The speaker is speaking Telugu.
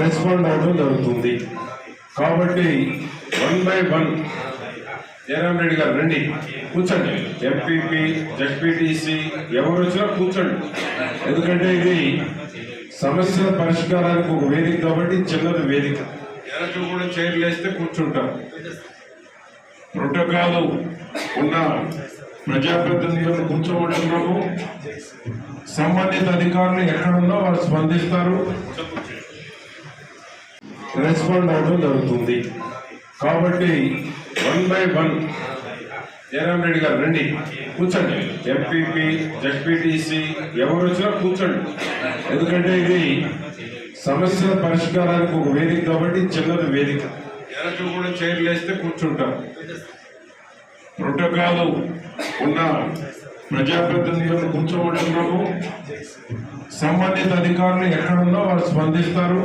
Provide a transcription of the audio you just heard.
రెస్పాండ్ అవడం జరుగుతుంది. కాబట్టి one by one Jayaram Reddy garu రండి. కూర్చోండి. ఎంపీపీ జడ్పీటీసీ ఎవరు వచ్చినా కూర్చోండి. ఎందుకంటే ఇది సమస్యల పరిష్కారానికి ఒక వేదిక కాబట్టి చిన్నది వేదిక. ఎనకు కూడా చైర్లు వేస్తే కూర్చుంటారు ప్రోటోకాల్ ఉన్న ప్రజాప్రతినిధులను కూర్చోబెట్టుకున్నాము సంబంధిత అధికారులు ఎక్కడున్నా వారు స్పందిస్తారు. రెస్పాండ్ అవ్వడం జరుగుతుంది. కాబట్టి one by one Jayaram Reddy garu రండి కూర్చోండి. ఎంపీపీ జడ్పీటీసీ ఎవరు వచ్చినా కూర్చోండి. ఎందుకంటే ఇది సమస్యల పరిష్కారానికి ఒక వేదిక కాబట్టి చిన్నది వేదిక. ఎనకు కూడా చైర్లు వేస్తే కూర్చుంటాం. ప్రోటోకాల్ ఉన్న ప్రజాప్రతినిధులను కూర్చోబడుతున్నాము సంబంధిత అధికారులు ఎక్కడున్నా వారు స్పందిస్తారు.